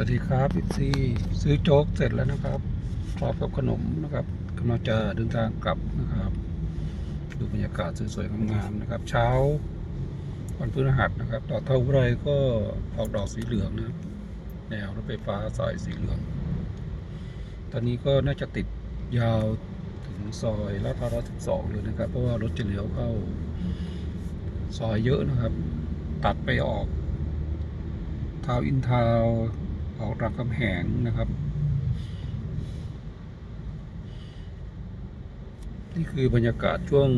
วัสดีครับพี่ซีซื้อโจ๊กเสร็จแล้วนะครับพร้อมกับขนมนะครับกำลังจะเดินทางกลับนะครับ ดูบรรยากาศสวยๆงามๆนะครับ เช้าวันพฤหัสนะครับดอกเท่าไรก็ออกดอกสีเหลืองนะแนวรถไฟฟ้าสายสีเหลือง ตอนนี้ก็น่าจะติดยาวถึงซอยลาดพร้าวสิบสองเลยนะครับ เพราะว่ารถจะเลี้ยวเข้า ซอยเยอะนะครับ ตัดไปออกทาวอินทาว ออกรามคำแหงนะครับ นี่คือบรรยากาศช่วง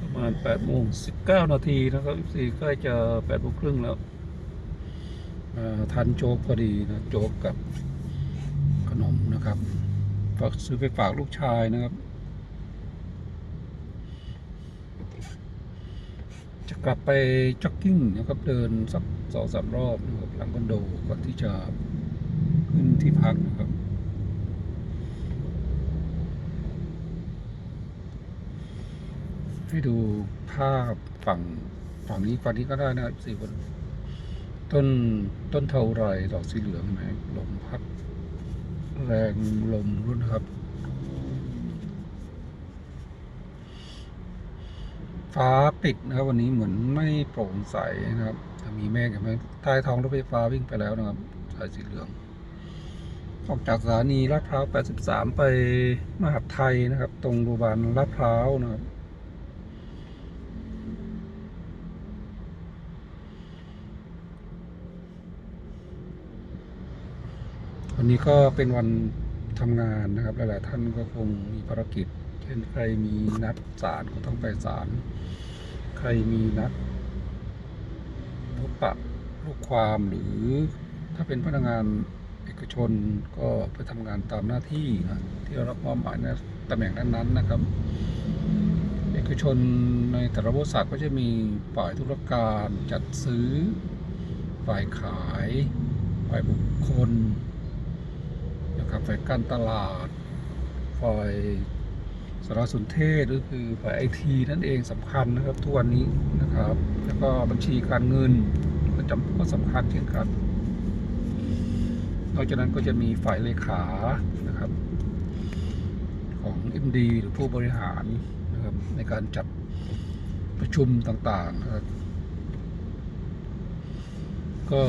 ประมาณ8โมง19 นาทีนะครับ14ใกล้จะ8โมงครึ่งแล้วอ่าทันโจ๊กพอดีนะ โจ๊กกับขนมนะครับฝากซื้อไปฝากลูกชายนะครับ จะ กลับไปจ็อกกิ้งนะครับเดินสักสองสามรอบนะครับหลังคอนโดก่อนที่จะขึ้นที่พักนะครับให้ดูภาพฝั่งฝั่งนี้ฝั่งนี้ก็ได้นะครับสี่คนต้นต้นเทาไรดอกสีเหลืองไหมลมพัดแรงลมรุ่นนะครับ ฟ้าปิดนะครับ วันนี้เหมือนไม่โปร่งใสนะครับมีเมฆเห็นไหมใต้ท้องรถไฟฟ้าวิ่งไปแล้วนะครับสายสีเหลือง ออกจากสถานีลาดพร้าว 83 ไปมหาดไทยนะครับ ตรงโรงพยาบาลลาดพร้าวนะครับวันนี้ก็เป็นวันทำงานนะครับ หลาย ๆ ท่านก็คงมีภารกิจ เช่นใครมีนัดศาลก็ต้องไปศาล ใครมีนัดพบปะลูกความหรือถ้าเป็นพนักงานเอกชนก็ไปทำงานตามหน้าที่นะที่เรารับมอบหมายในตำแหน่งนั้นๆนะครับ เอกชนในแต่ละบริษัทก็จะมีฝ่ายธุรการจัดซื้อ ฝ่ายขาย ฝ่ายบุคคลนะครับฝ่ายการตลาด ฝ่าย สารสนเทศก็คือฝ่ายไอทีนั่นเองสำคัญนะครับทุกวันนี้นะครับ แล้วก็บัญชีการเงินก็จำก็สำคัญเช่นกันนอกจากนั้นก็จะมีฝ่ายเลขานะครับ ของ MD หรือผู้บริหารนะครับในการจัดประชุมต่างๆนะครับก็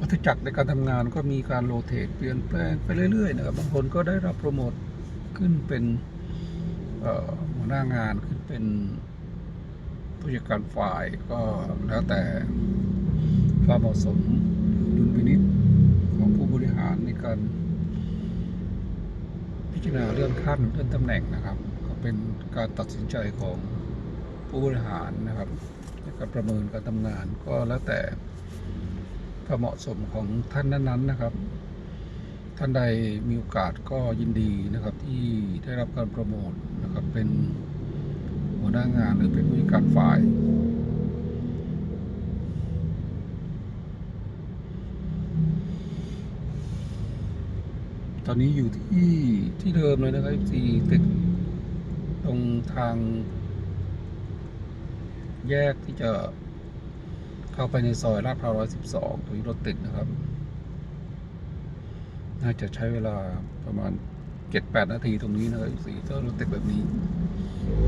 วัฏจักรในการทำงานก็มีการโรเตทเปลี่ยนแปลงไปเรื่อยๆนะครับบางคนก็ได้รับโปรโมทขึ้นเป็น หัวหน้างานขึ้นเป็นผู้จัดการฝ่ายก็แล้วแต่ความเหมาะสมดุลพินิษของผู้บริหารในการพิจารณาเลื่อนขั้นเลื่อนตำแหน่งนะครับ ก็เป็นการตัดสินใจของผู้บริหารนะครับในการประเมินการทำงานก็แล้วแต่ความเหมาะสมของท่านนั้นๆนะครับ ท่านใดมีโอกาสก็ยินดีนะครับที่ได้รับการโปรโมทน เป็นหัวหน้างานหรือเป็นผู้จัดการฝ่าย ตอนนี้อยู่ที่ที่เดิมเลยนะครับที่ติดตรงทาง แยกที่จะเข้าไปในซอยลาดพร้าวร้อยสิบสองตรงนี้รถติดนะครับ น่าจะใช้เวลาประมาณ เจ็ดแปดนาทีตรงนี้นะครับสี่ถ้ารถติดแบบนี้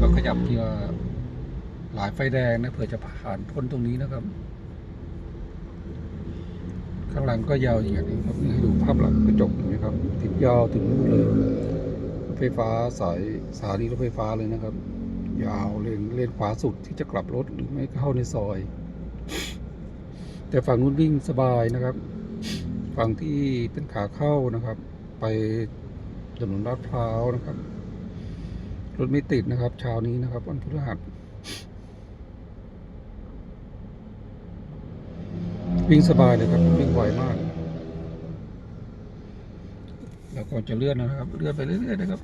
ก็ขยับที่ว่าหลายไฟแดงนะเผื่อจะผ่านพ้นตรงนี้นะครับ ข้างหลังก็ยาวอย่างนี้ครับนี่ให้ดูภาพหลังกระจกนไหมครับติดยาวถึงนู่นเลยรถไฟฟ้าสายสถานีรถไฟฟ้าเลยนะครับ ยาวเลนเลนขวาสุดที่จะกลับรถหรือไม่เข้าในซอย แต่ฝั่งนู้นวิ่งสบายนะครับ ฝั่งที่เป็นขาเข้านะครับ ไป ถนนลาดพร้าวนะครับ รถไม่ติดนะครับ เช้านี้นะครับ วันพฤหัสวิ่งสบายเลยครับ วิ่งไวมาก แล้วก็จะเลื่อนนะครับ เลื่อนไปเรื่อยๆนะครับ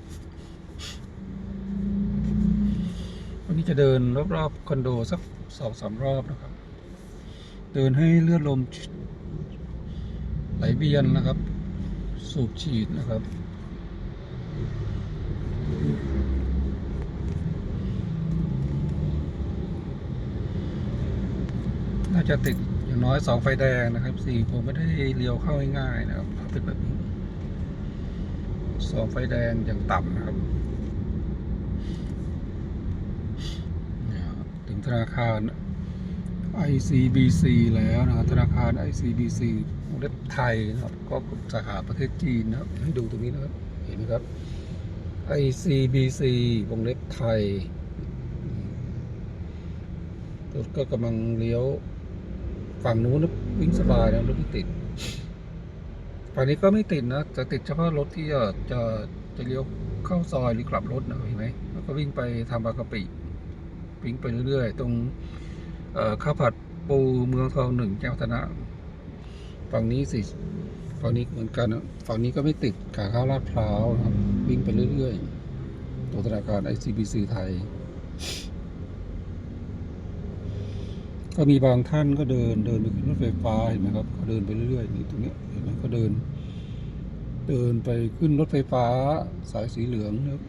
วันนี้จะเดินรอบๆคอนโดสักสองสามรอบนะครับ เดินให้เลือดลมไหลเวียนนะครับ สูบฉีดนะครับ น่าจะติดอย่างน้อยสองไฟแดงนะครับสี่คงไม่ได้เลี้ยวเข้าง่ายๆนะครับถ้าเป็นแบบนี้สองไฟแดงอย่างต่ำนะครับถึงธนาคาร ICBC แล้วนะครับธนาคาร ICBC วงเล็บไทยนะครับ ก็สาขาประเทศจีนนะครับให้ดูตรงนี้นะครับ เห็นไหมครับ ICBC วงเล็บไทยรถก็กำลังเลี้ยว ฝั่งนู้นวิ่งสบายนะรถไม่ติด ฝั่งนี้ก็ไม่ติดนะจะติดเฉพาะรถที่จะจะจะเลี้ยวเข้าซอยหรือกลับรถนะเห็นไหมแล้วก็วิ่งไปทางบางกะปิวิ่งไปเรื่อยๆ ตรงเข้าวผัดปูเมืองทองหนึ่งแจ้วัฒนะฝั่งนี้สิฝั่งนี้เหมือนกันนะฝั่งนี้ก็ไม่ติดขาเข้าลาดพร้าวนะครับวิ่งไปเรื่อยๆตัวธนาคาร ICBC ไทย ก็มีบางท่านก็เดินเดินไปขึ้นรถไฟฟ้าเห็นไหมครับเขาเดินไปเรื่อยๆนี่ตรงนี้เห็นไหมเขาเดิน เดินไปขึ้นรถไฟฟ้าสายสีเหลืองนะครับ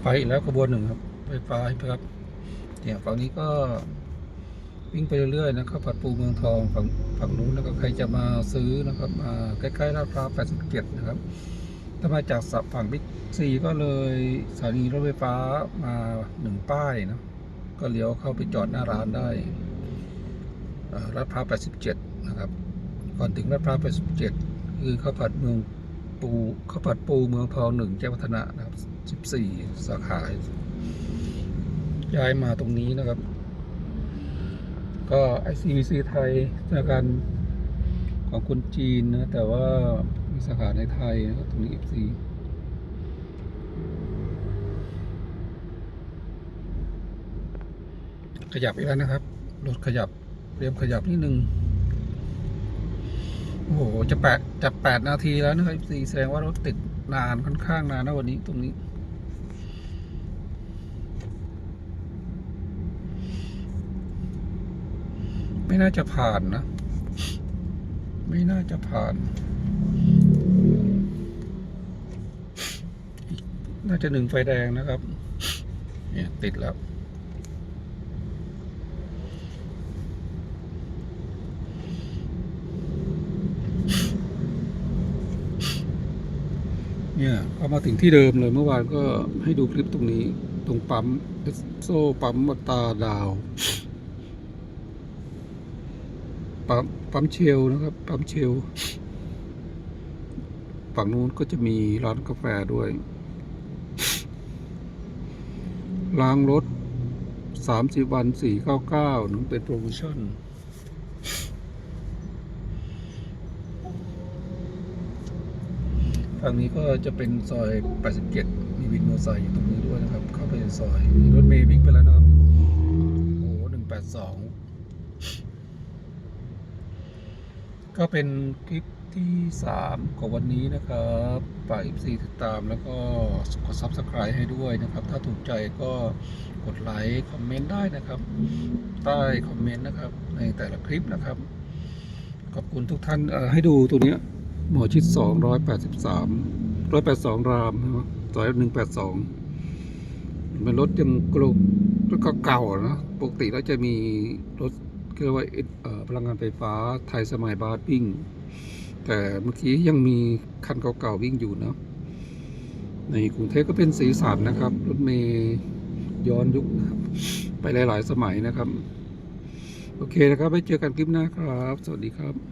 ไปอีกแล้วขบวนหนึ่งครับไฟฟ้าไหมครับเนี่ยฝั่งนี้ก็ วิ่งไปเรื่อยๆนะครับผัดปูเมืองทองฝั่งฝั่งนู้นแล้วก็ใครจะมาซื้อนะครับมาใกล้ๆลาดพร้าว87นะครับถ้ามาจากสับฝั่งบิ๊กซีก็เลยสถานีรถไฟฟ้ามาหนึ่งป้ายนะก็เลี้ยวเข้าไปจอดหน้าร้านได้ลาดพร้าว87นะครับก่อนถึงลาดพร้าว87คือข้าวผัดเมืองปูข้าวผัดปูเมืองทองหนึ่งแจ้งวัฒนะนะครับ14 สาขาย้ายมาตรงนี้นะครับ ก็ ICBC ไทยธนาคารของคนจีนนะ แต่ว่ามีสาขาในไทยนะครับตรงนี้ FC ขยับอีกแล้วนะครับ รถขยับเรียมขยับนิดนึง โอ้โห จะแปดจะแปดนาทีแล้วนะครับ FC แสดงว่ารถติดนานค่อนข้างนานนะวันนี้ตรงนี้ ไม่น่าจะผ่านนะ ไม่น่าจะผ่าน น่าจะหนึ่งไฟแดงนะครับ เนี่ยติดแล้วเนี่ยพอมาถึงที่เดิมเลยเมื่อวานก็ให้ดูคลิปตรงนี้ ตรงปั๊มเอสโซปั๊มมาตาดาว ปั๊มปั๊มเชลนะครับปั๊มเชลฝั่งนู้นก็จะมีร้านกาแฟด้วยล้างรถสามสิบวันสี่เก้าเก้านึงเป็นโปรโมชั่นฝั่งนี้ก็จะเป็นซอย 87 มีวินมอเตอร์ไซค์อยู่ตรงนี้ด้วยนะครับ เข้าไปในซอย มีรถเมย์วิ่งไปแล้วนะครับ โอ้โห182 ก็เป็นคลิปที่ 3 ของวันนี้นะครับฝาก FC ติดตามแล้วก็กด Subscribe ให้ด้วยนะครับ ถ้าถูกใจก็กดไลค์คอมเมนต์ได้นะครับ ใต้คอมเมนต์นะครับ ในแต่ละคลิปนะครับ ขอบคุณทุกท่านให้ดูตัวเนี้ยหมอชิด 283 182 รามนะครับซอย182เป็นรถยังกลกรถเก่าๆนะ ปกติแล้วจะมีรถ รียกว่าพลังงานไฟฟ้าไทยสมัยบาสวิ่ง แต่เมื่อกี้ยังมีคันเก่าๆวิ่งอยู่นะในกรุงเทพก็เป็นสีสันนะครับรถเมย์ย้อนยุคนะครับไปหลายๆสมัยนะครับ โอเคนะครับไปเจอกันคลิปหน้าครับ สวัสดีครับ